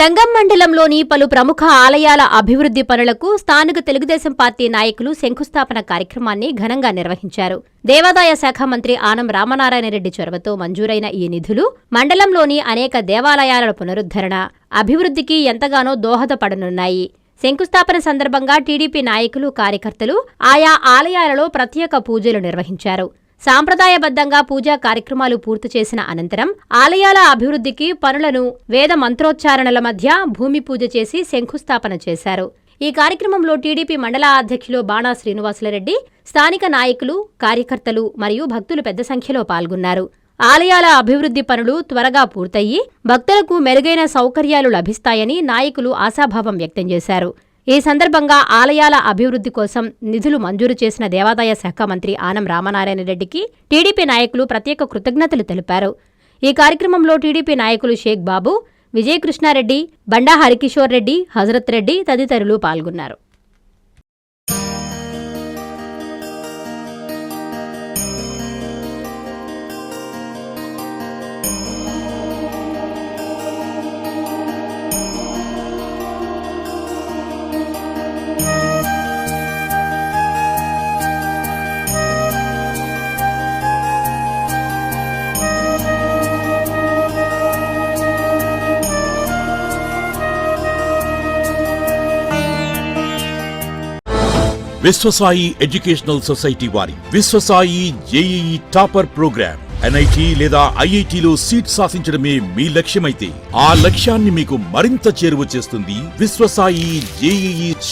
సంగం మండలంలోని పలు ప్రముఖ ఆలయాల అభివృద్ధి పనులకు స్థానిక తెలుగుదేశం పార్టీ నాయకులు శంకుస్థాపన కార్యక్రమాన్ని ఘనంగా నిర్వహించారు. దేవాదాయ శాఖ మంత్రి ఆనం రామనారాయణ రెడ్డి చొరవతో మంజూరైన ఈ నిధులు మండలంలోని అనేక దేవాలయాల పునరుద్ధరణ అభివృద్ధికి ఎంతగానో దోహదపడనున్నాయి. శంకుస్థాపన సందర్భంగా టీడీపీ నాయకులు కార్యకర్తలు ఆయా ఆలయాలలో ప్రత్యేక పూజలు నిర్వహించారు. సాంప్రదాయబద్ధంగా పూజా కార్యక్రమాలు పూర్తి చేసిన అనంతరం ఆలయాల అభివృద్ధికి పనులను వేద మంత్రోచ్చారణల మధ్య భూమి పూజ చేసి శంకుస్థాపన చేశారు. ఈ కార్యక్రమంలో టీడీపీ మండల అధ్యక్షులు బాణా శ్రీనివాసులరెడ్డి స్థానిక నాయకులు కార్యకర్తలు మరియు భక్తులు పెద్ద సంఖ్యలో పాల్గొన్నారు. ఆలయాల అభివృద్ధి పనులు త్వరగా పూర్తయి భక్తులకు మెరుగైన సౌకర్యాలు లభిస్తాయని నాయకులు ఆశాభావం వ్యక్తం చేశారు. ఈ సందర్భంగా ఆలయాల అభివృద్ధి కోసం నిధులు మంజూరు చేసిన దేవాదాయ శాఖ మంత్రి ఆనం రామనారాయణ రెడ్డికి టీడీపీ నాయకులు ప్రత్యేక కృతజ్ఞతలు తెలిపారు. ఈ కార్యక్రమంలో టీడీపీ నాయకులు షేక్ బాబు విజయకృష్ణారెడ్డి బండా హరికిషోర్ రెడ్డి హజరత్ రెడ్డి తదితరులు పాల్గొన్నారు. విశ్వసాయి ఎడ్యుకేషనల్ సొసైటీ వారి Vishwasai JEE topper programme NIT లేదా ఐఐటిలో సీట్ సాధించడమే మీ లక్ష్యమైతే ఆ లక్ష్యాన్ని మీకు మరింత చేరువ చేస్తుంది Vishwasai JEE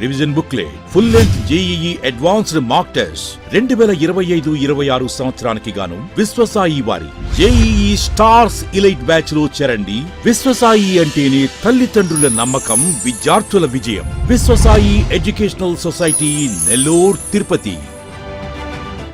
revision booklet full length JEE advanced mock test రెండు వేల ఇరవై ఐదు ఇరవై ఆరు సంవత్సరానికి గాను విశ్వసాయి వారి జేఈఈ స్టార్స్ ఇలైట్ బ్యాచ్లో చేరండి విశ్వసాయి అంటేనే తల్లిదండ్రుల నమ్మకం విద్యార్థుల విజయం. Vishwasai educational society Nellore Tirupati